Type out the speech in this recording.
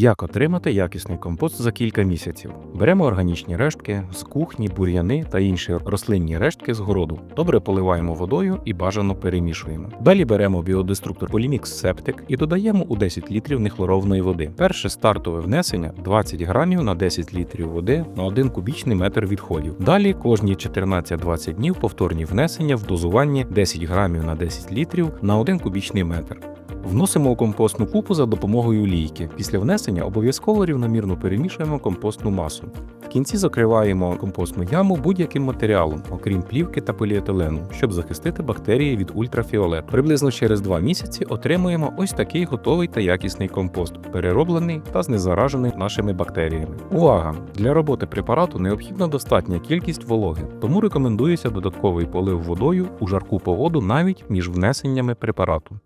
Як отримати якісний компост за кілька місяців? Беремо органічні рештки з кухні, бур'яни та інші рослинні рештки з городу. Добре поливаємо водою і бажано перемішуємо. Далі беремо біодеструктор Polymix Septic і додаємо у 10 літрів нехлорованої води. Перше стартове внесення 20 грамів на 10 літрів води на 1 кубічний метр відходів. Далі кожні 14-20 днів повторні внесення в дозуванні 10 грамів на 10 літрів на 1 кубічний метр. Вносимо у компостну купу за допомогою лійки. Після внесення обов'язково рівномірно перемішуємо компостну масу. В кінці закриваємо компостну яму будь-яким матеріалом, окрім плівки та поліетилену, щоб захистити бактерії від ультрафіолет. Приблизно через 2 місяці отримуємо ось такий готовий та якісний компост, перероблений та знезаражений нашими бактеріями. Увага! Для роботи препарату необхідна достатня кількість вологи, тому рекомендується додатковий полив водою у жарку погоду навіть між внесеннями препарату.